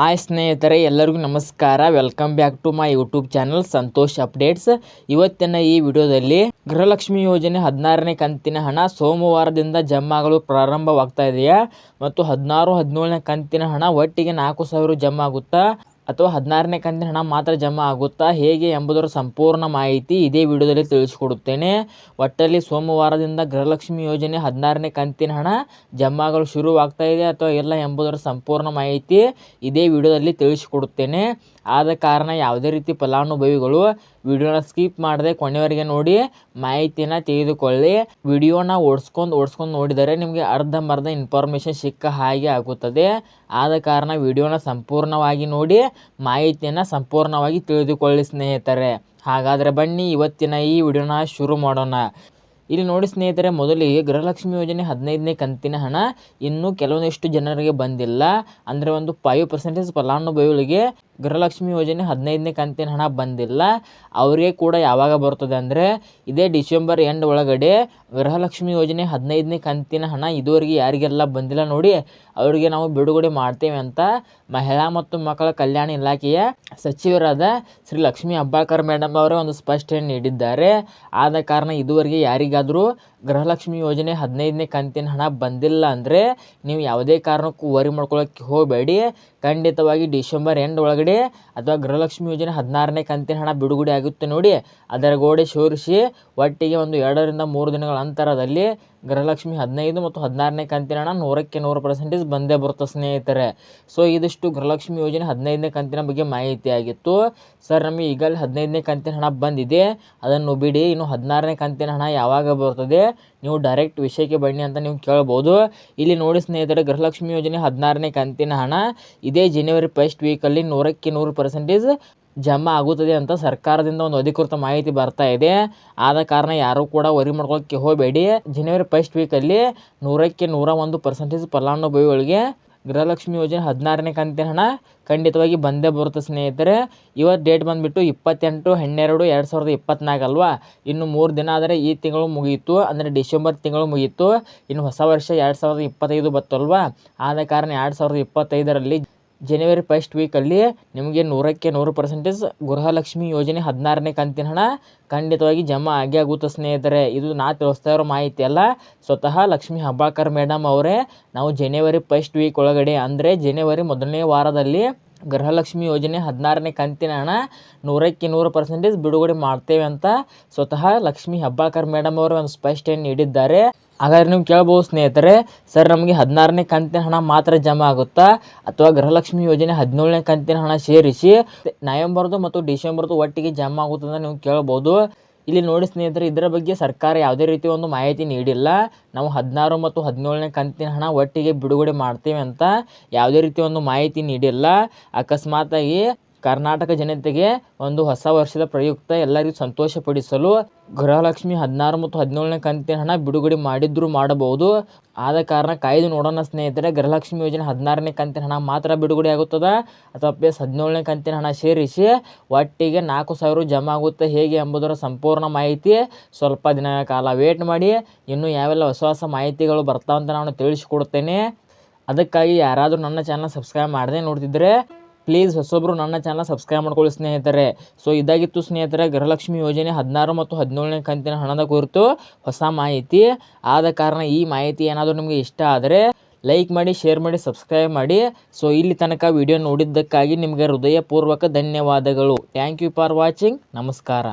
Hi ಸ್ನೇಹಿತರೆ, ಎಲ್ಲರಿಗೂ ನಮಸ್ಕಾರ. Welcome back to my YouTube channel Santosh updates ಇವತ್ತಿನ ಈ ವಿಡಿಯೋದಲ್ಲಿ ಗೃಹಲಕ್ಷ್ಮಿ ಯೋಜನೆ ಹದಿನಾರನೇ ಕಂತಿನ ಹಣ ಸೋಮವಾರದಿಂದ ಜಮಾ ಆಗಲು ಪ್ರಾರಂಭವಾಗ್ತಾ ಇದೆಯಾ? ಮತ್ತು ಹದಿನಾರು, ಹದಿನೇಳನೇ ಕಂತಿನ ಹಣ ಒಟ್ಟಿಗೆ ನಾಲ್ಕು ಸಾವಿರ ಜಮಾ ಆಗುತ್ತಾ ಅಥವಾ ಹದಿನಾರನೇ ಕಂತಿನ ಹಣ ಮಾತ್ರ ಜಮಾ ಆಗುತ್ತಾ, ಹೇಗೆ ಎಂಬುದರ ಸಂಪೂರ್ಣ ಮಾಹಿತಿ ಇದೇ ವಿಡಿಯೋದಲ್ಲಿ ತಿಳಿಸಿಕೊಡುತ್ತೇನೆ. ಒಟ್ಟಲ್ಲಿ ಸೋಮವಾರದಿಂದ ಗೃಹಲಕ್ಷ್ಮಿ ಯೋಜನೆ ಹದಿನಾರನೇ ಕಂತಿನ ಹಣ ಜಮಾ ಆಗಲು ಶುರುವಾಗ್ತಾ ಇದೆ ಅಥವಾ ಇಲ್ಲ ಎಂಬುದರ ಸಂಪೂರ್ಣ ಮಾಹಿತಿ ಇದೇ ವಿಡಿಯೋದಲ್ಲಿ ತಿಳಿಸಿಕೊಡುತ್ತೇನೆ. ಆದ ಕಾರಣ ಯಾವುದೇ ರೀತಿ ಫಲಾನುಭವಿಗಳು ವಿಡಿಯೋನ ಸ್ಕಿಪ್ ಮಾಡದೆ ಕೊನೆಯವರೆಗೆ ನೋಡಿ ಮಾಹಿತಿನ ತೆಗೆದುಕೊಳ್ಳಿ ವಿಡಿಯೋನ ಓಡಿಸ್ಕೊಂಡು ಓಡಿಸ್ಕೊಂಡು ನೋಡಿದರೆ ನಿಮಗೆ ಅರ್ಧಂಬರ್ಧ ಇನ್ಫಾರ್ಮೇಷನ್ ಸಿಕ್ಕ ಹಾಗೆ ಆಗುತ್ತದೆ. ಆದ ಕಾರಣ ವಿಡಿಯೋನ ಸಂಪೂರ್ಣವಾಗಿ ನೋಡಿ, ಮಾಹಿತಿಯನ್ನು ಸಂಪೂರ್ಣವಾಗಿ ತಿಳಿದುಕೊಳ್ಳಿ ಸ್ನೇಹಿತರೆ. ಹಾಗಾದರೆ ಬನ್ನಿ, ಇವತ್ತಿನ ಈ ವಿಡಿಯೋನ ಶುರು ಮಾಡೋಣ. ಇಲ್ಲಿ ನೋಡಿ ಸ್ನೇಹಿತರೆ, ಮೊದಲಿಗೆ ಗೃಹಲಕ್ಷ್ಮಿ ಯೋಜನೆ ಹದಿನೈದನೇ ಕಂತಿನ ಹಣ ಇನ್ನೂ ಕೆಲವೊಂದಿಷ್ಟು ಜನರಿಗೆ ಬಂದಿಲ್ಲ. ಅಂದರೆ ಒಂದು ಫೈವ್ ಪರ್ಸೆಂಟೇಜ್ ಫಲಾನುಭವಿಗಳಿಗೆ ಗೃಹಲಕ್ಷ್ಮಿ ಯೋಜನೆ ಹದಿನೈದನೇ ಕಂತಿನ ಹಣ ಬಂದಿಲ್ಲ. ಅವರಿಗೆ ಕೂಡ ಯಾವಾಗ ಬರ್ತದೆ ಅಂದರೆ ಇದೇ ಡಿಸೆಂಬರ್ ಎಂಡ್ ಒಳಗಡೆ ಗೃಹಲಕ್ಷ್ಮಿ ಯೋಜನೆ ಹದಿನೈದನೇ ಕಂತಿನ ಹಣ ಇದುವರೆಗೆ ಯಾರಿಗೆಲ್ಲ ಬಂದಿಲ್ಲ ನೋಡಿ, ಅವರಿಗೆ ನಾವು ಬಿಡುಗಡೆ ಮಾಡ್ತೇವೆ ಅಂತ ಮಹಿಳಾ ಮತ್ತು ಮಕ್ಕಳ ಕಲ್ಯಾಣ ಇಲಾಖೆಯ ಸಚಿವರಾದ ಶ್ರೀ ಲಕ್ಷ್ಮೀ ಹೆಬ್ಬಾಳ್ಕರ್ ಮೇಡಮ್ ಅವರೇ ಒಂದು ಸ್ಪಷ್ಟನೆ ನೀಡಿದ್ದಾರೆ. ಆದ ಕಾರಣ ಇದುವರೆಗೆ ಯಾರಿಗಾದರೂ ಗೃಹಲಕ್ಷ್ಮಿ ಯೋಜನೆ ಹದಿನೈದನೇ ಕಂತಿನ ಹಣ ಬಂದಿಲ್ಲ ಅಂದರೆ ನೀವು ಯಾವುದೇ ಕಾರಣಕ್ಕೂ ವರಿ ಮಾಡ್ಕೊಳ್ಳೋಕ್ಕೆ ಹೋಗಬೇಡಿ. ಖಂಡಿತವಾಗಿ ಡಿಸೆಂಬರ್ ಎಂಡ್ ಒಳಗಡೆ ಅಥವಾ ಗೃಹಲಕ್ಷ್ಮಿ ಯೋಜನೆ ಹದಿನಾರನೇ ಕಂತಿನ ಹಣ ಬಿಡುಗಡೆ ಆಗುತ್ತೆ ನೋಡಿ. ಅದರ ಗೋಡೆ ಸೋರಿಸಿ ಒಟ್ಟಿಗೆ ಒಂದು ಎರಡರಿಂದ ಮೂರು ದಿನಗಳ ಅಂತರದಲ್ಲಿ ಗೃಹಲಕ್ಷ್ಮಿ ಹದಿನೈದು ಮತ್ತು ಹದಿನಾರನೇ ಕಂತಿನ ಹಣ ನೂರಕ್ಕೆ ನೂರು ಪರ್ಸೆಂಟೇಜ್ ಬಂದೇ ಬರುತ್ತೆ ಸ್ನೇಹಿತರೆ. ಸೊ ಇದಿಷ್ಟು ಗೃಹಲಕ್ಷ್ಮಿ ಯೋಜನೆ ಹದಿನೈದನೇ ಕಂತಿನ ಬಗ್ಗೆ ಮಾಹಿತಿ ಆಗಿತ್ತು. ಸರ್ ನಮಗೆ ಈಗಲೇ ಹದಿನೈದನೇ ಕಂತಿನ ಹಣ ಬಂದಿದೆ. ಅದನ್ನು ಬಿಡಿ, ಇನ್ನು ಹದಿನಾರನೇ ಕಂತಿನ ಹಣ ಯಾವಾಗ ಬರ್ತದೆ ನೀವು ಡೈರೆಕ್ಟ್ ವಿಷಯಕ್ಕೆ ಬನ್ನಿ ಅಂತ ನೀವು ಕೇಳ್ಬೋದು. ಇಲ್ಲಿ ನೋಡಿ ಸ್ನೇಹಿತರೆ, ಗೃಹಲಕ್ಷ್ಮಿ ಯೋಜನೆ ಹದಿನಾರನೇ ಕಂತಿನ ಹಣ. ಇದೇ ಜನವರಿ ಫಸ್ಟ್ ವೀಕಲ್ಲಿ ನೂರಕ್ಕೆ ನೂರು ಪರ್ಸೆಂಟೇಜ್ ಜಮಾ ಆಗುತ್ತದೆ ಅಂತ ಸರ್ಕಾರದಿಂದ ಒಂದು ಅಧಿಕೃತ ಮಾಹಿತಿ ಬರ್ತಾ ಇದೆ. ಆದ ಕಾರಣ ಯಾರೂ ಕೂಡ ವರಿ ಮಾಡ್ಕೊಳ್ಳೋಕ್ಕೆ ಹೋಗಬೇಡಿ. ಜನವರಿ ಫಸ್ಟ್ ವೀಕಲ್ಲಿ ನೂರಕ್ಕೆ ನೂರ ಒಂದು ಪರ್ಸೆಂಟೇಜ್ ಫಲಾನುಭವಿಗಳಿಗೆ ಗೃಹಲಕ್ಷ್ಮಿ ಯೋಜನೆ ಹದಿನಾರನೇ ಕಂತಿನ ಹಣ ಖಂಡಿತವಾಗಿ ಬಂದೇ ಬರುತ್ತೆ ಸ್ನೇಹಿತರೆ. ಇವತ್ತು ಡೇಟ್ ಬಂದುಬಿಟ್ಟು ಇಪ್ಪತ್ತೆಂಟು, ಹನ್ನೆರಡು, ಎರಡು ಸಾವಿರದ ಇಪ್ಪತ್ತ್ನಾಲ್ಕು ಅಲ್ವಾ? ಇನ್ನು ಮೂರು ದಿನ ಆದರೆ ಈ ತಿಂಗಳು ಮುಗಿಯಿತು. ಅಂದರೆ ಡಿಸೆಂಬರ್ ತಿಂಗಳು ಮುಗಿಯಿತು. ಇನ್ನು ಹೊಸ ವರ್ಷ ಎರಡು ಸಾವಿರದ ಇಪ್ಪತ್ತೈದು ಬತ್ತಲ್ವಾ ಆದ ಕಾರಣ ಎರಡು ಸಾವಿರದ ಇಪ್ಪತ್ತೈದರಲ್ಲಿ ಜನವರಿ ಫಸ್ಟ್ ವೀಕಲ್ಲಿ ನಿಮಗೆ ನೂರಕ್ಕೆ ನೂರು ಪರ್ಸೆಂಟೇಜ್ ಗೃಹಲಕ್ಷ್ಮಿ ಯೋಜನೆ ಹದಿನಾರನೇ ಕಂತಿನ ಹಣ. ಖಂಡಿತವಾಗಿ ಜಮಾ ಆಗೇ ಆಗುತ್ತೆ ಸ್ನೇಹಿತರೆ. ಇದು ನಾ ತಿಳಿಸ್ತಾ ಇರೋ ಮಾಹಿತಿ ಅಲ್ಲ. ಸ್ವತಃ ಲಕ್ಷ್ಮಿ ಹಬ್ಬಾಕರ್ ಮೇಡಮ್ ಅವರೇ, ನಾವು ಜನವರಿ ಫಸ್ಟ್ ವೀಕ್ ಒಳಗಡೆ ಅಂದರೆ ಜನವರಿ ಮೊದಲನೇ ವಾರದಲ್ಲಿ ಗೃಹಲಕ್ಷ್ಮಿ ಯೋಜನೆ ಹದಿನಾರನೇ ಕಂತಿನ ಹಣ ನೂರಕ್ಕೆ ನೂರು ಪರ್ಸೆಂಟೇಜ್ ಬಿಡುಗಡೆ ಮಾಡ್ತೇವೆ ಅಂತ ಸ್ವತಃ ಲಕ್ಷ್ಮಿ ಹೆಬ್ಬಾಳ್ಕರ್ ಮೇಡಮ್ ಅವರು ಒಂದು ಸ್ಪಷ್ಟನೆ ನೀಡಿದ್ದಾರೆ. ಹಾಗಾದ್ರೆ ನೀವು ಕೇಳ್ಬೋದು ಸ್ನೇಹಿತರೆ, ಸರ್ ನಮಗೆ ಹದಿನಾರನೇ ಕಂತಿನ ಹಣ ಮಾತ್ರ ಜಮಾ ಆಗುತ್ತಾ? ಅಥವಾ ಗೃಹಲಕ್ಷ್ಮಿ ಯೋಜನೆ ಹದಿನೇಳನೇ ಕಂತಿನ ಹಣ ಸೇರಿಸಿ ನವೆಂಬರ್ದು ಮತ್ತು ಡಿಸೆಂಬರ್ದು ಒಟ್ಟಿಗೆ ಜಮಾ ಅಂತ ನೀವು ಕೇಳ್ಬೋದು. ಇಲ್ಲಿ ನೋಡಿ ಸ್ನೇಹಿತರೆ, ಇದರ ಬಗ್ಗೆ ಸರ್ಕಾರ ಯಾವುದೇ ರೀತಿ ಒಂದು ಮಾಹಿತಿ ನೀಡಿಲ್ಲ. ನಾವು ಹದಿನಾರು ಮತ್ತು ಹದಿನೇಳನೇ ಕಂತಿನ ಹಣ ಒಟ್ಟಿಗೆ ಬಿಡುಗಡೆ ಮಾಡ್ತೇವೆ ಅಂತ ಯಾವುದೇ ರೀತಿ ಒಂದು ಮಾಹಿತಿ ನೀಡಿಲ್ಲ. ಅಕಸ್ಮಾತಾಗಿ ಕರ್ನಾಟಕ ಜನತೆಗೆ ಒಂದು ಹೊಸ ವರ್ಷದ ಪ್ರಯುಕ್ತ ಎಲ್ಲರಿಗೂ ಸಂತೋಷಪಡಿಸಲು ಗೃಹಲಕ್ಷ್ಮಿ ಹದಿನಾರು ಮತ್ತು ಹದಿನೇಳನೇ ಕಂತಿನ ಹಣ ಬಿಡುಗಡೆ ಮಾಡಿದ್ರು ಮಾಡಬಹುದು. ಆದ ಕಾರಣ ಕಾಯ್ದು ನೋಡೋಣ ಸ್ನೇಹಿತರೆ, ಗೃಹಲಕ್ಷ್ಮಿ ಯೋಜನೆ ಹದಿನಾರನೇ ಕಂತಿನ ಹಣ ಮಾತ್ರ ಬಿಡುಗಡೆ ಆಗುತ್ತದೆ? ಅಥವಾ ಪ್ಲಸ್ ಹದಿನೇಳನೇ ಕಂತಿನ ಹಣ ಸೇರಿಸಿ ಒಟ್ಟಿಗೆ ನಾಲ್ಕು ಸಾವಿರ ಜಮಾ ಆಗುತ್ತೆ ಹೇಗೆ ಎಂಬುದರ ಸಂಪೂರ್ಣ ಮಾಹಿತಿ ಸ್ವಲ್ಪ ದಿನಗಳ ಕಾಲ ವೇಟ್ ಮಾಡಿ. ಇನ್ನೂ ಯಾವೆಲ್ಲ ಹೊಸ ಹೊಸ ಮಾಹಿತಿಗಳು ಬರ್ತಾವಂತ ನಾನು ತಿಳಿಸಿಕೊಡ್ತೇನೆ. ಅದಕ್ಕಾಗಿ ಯಾರಾದರೂ ನನ್ನ ಚಾನಲ್ ಸಬ್ಸ್ಕ್ರೈಬ್ ಮಾಡದೆ ನೋಡ್ತಿದ್ರೆ ಪ್ಲೀಸ್ ಹೊಸೊಬ್ಬರು ನನ್ನ ಚಾನಲ್ ಸಬ್ಸ್ಕ್ರೈಬ್ ಮಾಡ್ಕೊಳ್ಳಿ ಸ್ನೇಹಿತರೆ. ಸೊ ಇದಾಗಿತ್ತು ಸ್ನೇಹಿತರೆ, ಗೃಹಲಕ್ಷ್ಮಿ ಯೋಜನೆ ಹದಿನಾರು ಮತ್ತು ಹದಿನೇಳನೇ ಕಂತಿನ ಹಣದ ಕುರಿತು ಹೊಸ ಮಾಹಿತಿ. ಆದ ಕಾರಣ ಈ ಮಾಹಿತಿ ಏನಾದರೂ ನಿಮಗೆ ಇಷ್ಟ ಆದರೆ ಲೈಕ್ ಮಾಡಿ ಶೇರ್ ಮಾಡಿ ಸಬ್ಸ್ಕ್ರೈಬ್ ಮಾಡಿ. ಸೊ ಇಲ್ಲಿ ತನಕ ವಿಡಿಯೋ ನೋಡಿದ್ದಕ್ಕಾಗಿ ನಿಮಗೆ ಹೃದಯಪೂರ್ವಕ ಧನ್ಯವಾದಗಳು. ಥ್ಯಾಂಕ್ ಯು ಫಾರ್ ವಾಚಿಂಗ್ ನಮಸ್ಕಾರ.